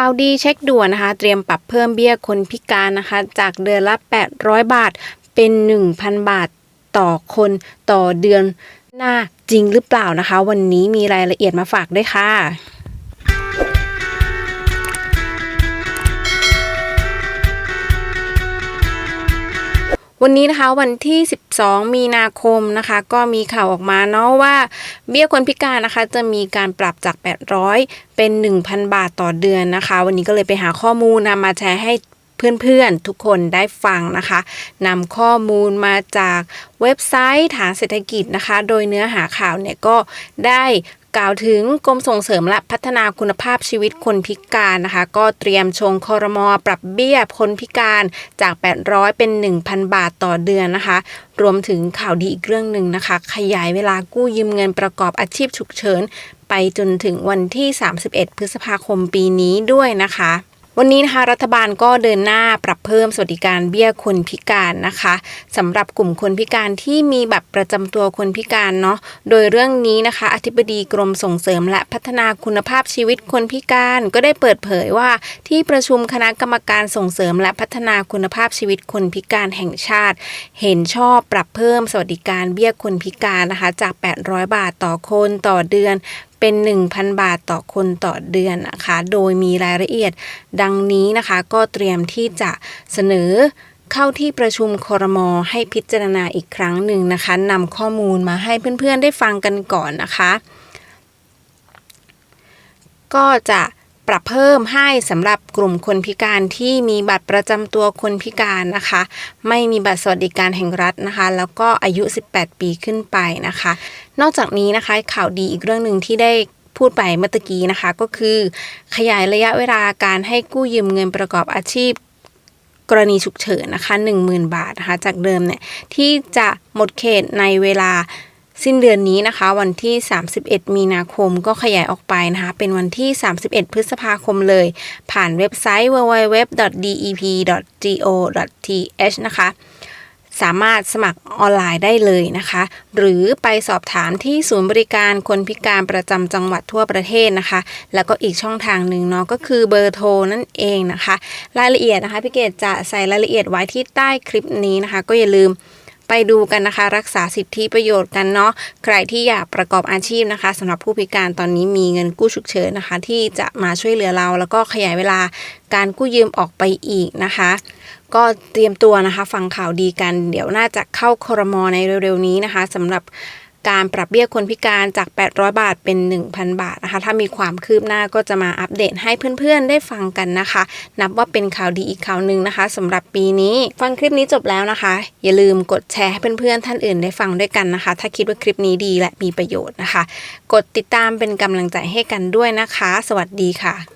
ข่าวดีเช็คด่วนนะคะ เตรียมปรับเพิ่มเบี้ยคนพิการนะคะ จากเดือนละ 800 บาทเป็น 1,000 บาทต่อคนต่อเดือนหน้าจริงหรือเปล่านะคะ วันนี้มีรายละเอียดมาฝากด้วยค่ะ วันนี้นะคะวันที่ 12 มีนาคมนะคะ ก็มีข่าวออกมาเนาะว่า เบี้ยคนพิการนะคะ จะมีการปรับจาก 800 เป็น 1,000 บาทต่อเดือนนะคะ วันนี้ก็เลยไปหาข้อมูลนำมาแชร์ให้เพื่อนๆ ทุกคนได้ฟังนะคะนำข้อมูลมาจากเว็บไซต์ฐานเศรษฐกิจนะคะ โดยเนื้อหาข่าวเนี่ยก็ได้ กล่าวถึงกรมส่งเสริมและพัฒนาคุณภาพชีวิตคนพิการนะคะ ก็เตรียมชงคอรมอปรับเบี้ยคนพิการจาก 800 เป็น 1,000 บาทต่อเดือนนะคะ รวมถึงข่าวดีอีกเรื่องหนึ่งนะคะ ขยายเวลากู้ยืมเงินประกอบอาชีพฉุกเฉิน ไปจนถึงวันที่ 31 พฤษภาคมปีนี้ด้วยนะคะ วันนี้นะคะรัฐบาลก็เดินหน้าปรับเพิ่มสวัสดิการเบี้ยคนพิการนะคะสำหรับกลุ่มคนพิการที่มีบัตรประจำตัวคนพิการเนาะโดยเรื่องนี้นะคะ อธิบดีกรมส่งเสริมและพัฒนาคุณภาพชีวิตคนพิการก็ได้เปิดเผยว่า ที่ประชุมคณะกรรมการส่งเสริมและพัฒนาคุณภาพชีวิตคนพิการแห่งชาติ เห็นชอบปรับเพิ่มสวัสดิการเบี้ยคนพิการนะคะ จาก 800 บาทต่อคนต่อเดือนเป็น 1,000 บาทต่อคนต่อเดือนนะคะ โดยมีรายละเอียดดังนี้นะคะก็เตรียมที่จะเสนอเข้าที่ประชุมครมให้พิจารณาอีกครั้งหนึ่งนะคะนำข้อมูลมาให้เพื่อนๆได้ฟังกันก่อนนะคะ ก็จะ ปรับเพิ่มให้สำหรับกลุ่มคนพิการที่มีบัตรประจำตัวคนพิการนะคะ ไม่มีบัตรสวัสดิการแห่งรัฐนะคะ แล้วก็อายุ 18 ปีขึ้นไปนะคะ นอกจากนี้นะคะข่าวดีอีกเรื่องหนึ่งที่ได้พูดไปเมื่อกี้นะคะก็คือ ขยายระยะเวลาการให้กู้ยืมเงินประกอบอาชีพกรณีฉุกเฉินนะคะ 10,000 บาทนะคะ จากเดิมเนี่ยที่จะหมดเขตในเวลา สิ้นเดือนนี้นะคะ วันที่ 31 มีนาคมก็ขยายออกไปนะคะ เป็นวันที่ 31 พฤษภาคมเลย ผ่านเว็บไซต์ www.dep.go.th นะคะ สามารถสมัครออนไลน์ได้เลยนะคะ หรือไปสอบถามที่ศูนย์บริการคนพิการประจำจังหวัดทั่วประเทศนะคะ แล้วก็อีกช่องทางหนึ่งเนาะก็คือเบอร์โทรนั่นเองนะคะ รายละเอียดนะคะพี่เกดจะใส่รายละเอียดไว้ที่ใต้คลิปนี้นะคะ ก็อย่าลืม ไปดูกันนะคะ รักษาสิทธิประโยชน์กันเนาะใครที่อยากประกอบอาชีพนะคะสำหรับผู้พิการตอนนี้มีเงินกู้ฉุกเฉินนะคะ ที่จะมาช่วยเหลือเรา แล้วก็ขยายเวลาการกู้ยืมออกไปอีกนะคะ ก็เตรียมตัวนะคะ ฟังข่าวดีกัน เดี๋ยวน่าจะเข้าครมในเร็วๆนี้นะคะสำหรับ การปรับเบี้ยคนพิการจาก 800 บาทเป็น 1,000 บาทนะคะ ถ้ามีความคืบหน้าก็จะมาอัปเดตให้เพื่อนๆได้ฟังกันนะคะ นับว่าเป็นข่าวดีอีกข่าวหนึ่งนะคะสำหรับปีนี้ ฟังคลิปนี้จบแล้วนะคะ อย่าลืมกดแชร์ให้เพื่อนๆท่านอื่นได้ฟังด้วยกันนะคะ ถ้าคิดว่าคลิปนี้ดีและมีประโยชน์นะคะ กดติดตามเป็นกำลังใจให้กันด้วยนะคะ สวัสดีค่ะ